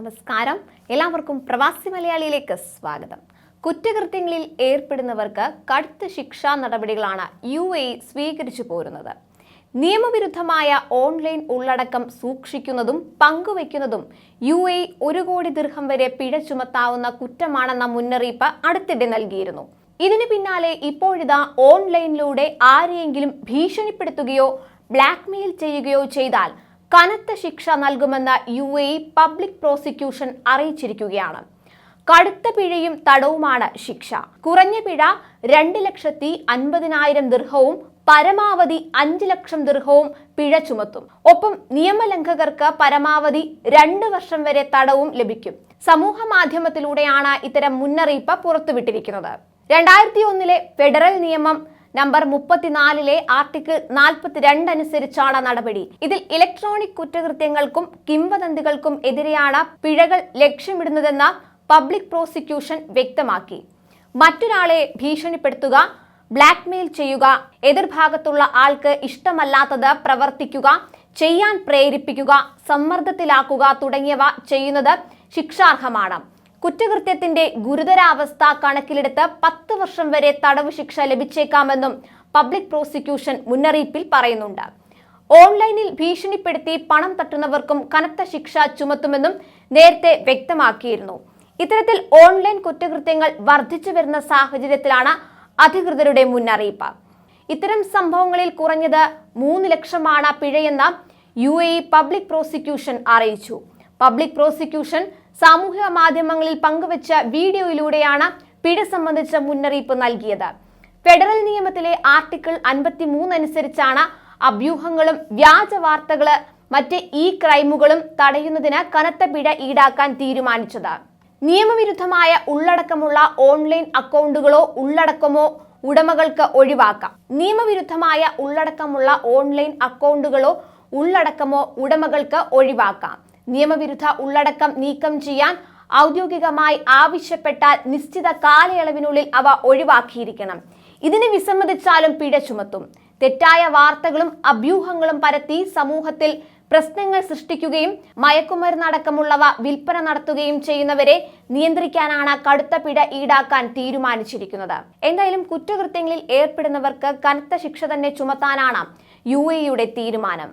നമസ്കാരം. എല്ലാവർക്കും പ്രവാസി മലയാളിയിലേക്ക് സ്വാഗതം. കുറ്റകൃത്യങ്ങളിൽ ഏർപ്പെടുന്നവർക്ക് കടുത്ത ശിക്ഷാ നടപടികളാണ് യു എ സ്വീകരിച്ചു പോരുന്നത്. നിയമവിരുദ്ധമായ ഓൺലൈൻ ഉള്ളടക്കം സൂക്ഷിക്കുന്നതും പങ്കുവയ്ക്കുന്നതും യു എ ഒരു കോടി ദീർഘം വരെ പിഴ ചുമത്താവുന്ന കുറ്റമാണെന്ന മുന്നറിയിപ്പ് അടുത്തിടെ നൽകിയിരുന്നു. ഇതിന് പിന്നാലെ ഇപ്പോഴിതാ ഓൺലൈനിലൂടെ ആരെയെങ്കിലും ഭീഷണിപ്പെടുത്തുകയോ ബ്ലാക്ക്മെയിൽ ചെയ്യുകയോ ചെയ്താൽ കനത്ത ശിക്ഷ നൽകുമെന്ന് യു എ പബ്ലിക് പ്രോസിക്യൂഷൻ അറിയിച്ചിരിക്കുകയാണ്. കടുത്ത പിഴയും തടവുമാണ് ശിക്ഷ. കുറഞ്ഞ പിഴ രണ്ട് ലക്ഷത്തി അൻപതിനായിരം ദീർഘവും പരമാവധി അഞ്ച് ലക്ഷം ദീർഘവും പിഴ ചുമത്തും. ഒപ്പം നിയമലംഘകർക്ക് പരമാവധി രണ്ട് വർഷം വരെ തടവും ലഭിക്കും. സമൂഹ മാധ്യമത്തിലൂടെയാണ് ഇത്തരം മുന്നറിയിപ്പ് പുറത്തുവിട്ടിരിക്കുന്നത്. രണ്ടായിരത്തി ഒന്നിലെ ഫെഡറൽ നിയമം നമ്പർ മുപ്പത്തിനാലിലെ ആർട്ടിക്കിൾ നാൽപ്പത്തിരണ്ട് അനുസരിച്ചാണ് നടപടി. ഇതിൽ ഇലക്ട്രോണിക് കുറ്റകൃത്യങ്ങൾക്കും കിംവദന്തികൾക്കും എതിരെയാണ് പിഴകൾ ലക്ഷ്യമിടുന്നതെന്ന് പബ്ലിക് പ്രോസിക്യൂഷൻ വ്യക്തമാക്കി. മറ്റൊരാളെ ഭീഷണിപ്പെടുത്തുക ബ്ലാക്ക്മെയിൽ ചെയ്യുക എതിർഭാഗത്തുള്ള ആൾക്ക് ഇഷ്ടമല്ലാത്തത് പ്രവർത്തിക്കുക ചെയ്യാൻ പ്രേരിപ്പിക്കുക സമ്മർദ്ദത്തിലാക്കുക തുടങ്ങിയവ ചെയ്യുന്നത് ശിക്ഷാർഹമാണ്. കുറ്റകൃത്യത്തിന്റെ ഗുരുതരാവസ്ഥ കണക്കിലെടുത്ത് പത്ത് വർഷം വരെ തടവ് ശിക്ഷ ലഭിച്ചേക്കാമെന്നും പബ്ലിക് പ്രോസിക്യൂഷൻ മുന്നറിയിപ്പിൽ പറയുന്നുണ്ട്. ഓൺലൈനിൽ ഭീഷണിപ്പെടുത്തി പണം തട്ടുന്നവർക്കും കനത്ത ശിക്ഷ ചുമത്തുമെന്നും നേരത്തെ വ്യക്തമാക്കിയിരുന്നു. ഇത്തരത്തിൽ ഓൺലൈൻ കുറ്റകൃത്യങ്ങൾ വർദ്ധിച്ചു വരുന്ന സാഹചര്യത്തിലാണ് അധികൃതരുടെ മുന്നറിയിപ്പ്. ഇത്തരം സംഭവങ്ങളിൽ കുറഞ്ഞത് മൂന്ന് ലക്ഷമാണ് പിഴയെന്ന് യു എ പബ്ലിക് പ്രോസിക്യൂഷൻ അറിയിച്ചു. പബ്ലിക് പ്രോസിക്യൂഷൻ സാമൂഹിക മാധ്യമങ്ങളിൽ പങ്കുവച്ച വീഡിയോയിലൂടെയാണ് പിഴ സംബന്ധിച്ച മുന്നറിയിപ്പ് നൽകിയത്. ഫെഡറൽ നിയമത്തിലെ ആർട്ടിക്കിൾ അൻപത്തി അനുസരിച്ചാണ് അഭ്യൂഹങ്ങളും വ്യാജ വാർത്തകൾ മറ്റ് ഇ ക്രൈമുകളും തടയുന്നതിന് കനത്ത പിഴ ഈടാക്കാൻ തീരുമാനിച്ചത്. നിയമവിരുദ്ധമായ ഉള്ളടക്കമുള്ള ഓൺലൈൻ അക്കൗണ്ടുകളോ ഉള്ളടക്കമോ ഉടമകൾക്ക് ഒഴിവാക്കാം. നിയമവിരുദ്ധമായ ഉള്ളടക്കമുള്ള ഓൺലൈൻ അക്കൗണ്ടുകളോ ഉള്ളടക്കമോ ഉടമകൾക്ക് ഒഴിവാക്കാം. നിയമവിരുദ്ധ ഉള്ളടക്കം നീക്കം ചെയ്യാൻ ഔദ്യോഗികമായി ആവശ്യപ്പെട്ടാൽ നിശ്ചിത കാലയളവിനുള്ളിൽ അവ ഒഴിവാക്കിയിരിക്കണം. ഇതിന് വിസമ്മതിച്ചാലും പിഴ ചുമത്തും. തെറ്റായ വാർത്തകളും അഭ്യൂഹങ്ങളും പരത്തി സമൂഹത്തിൽ പ്രശ്നങ്ങൾ സൃഷ്ടിക്കുകയും മയക്കുമരുന്നടക്കമുള്ളവ വിൽപ്പന നടത്തുകയും ചെയ്യുന്നവരെ നിയന്ത്രിക്കാനാണ് കടുത്ത പിഴ ഈടാക്കാൻ തീരുമാനിച്ചിരിക്കുന്നത്. എന്തായാലും കുറ്റകൃത്യങ്ങളിൽ ഏർപ്പെടുന്നവർക്ക് കനത്ത ശിക്ഷ തന്നെ ചുമത്താനാണ് യു എയുടെ തീരുമാനം.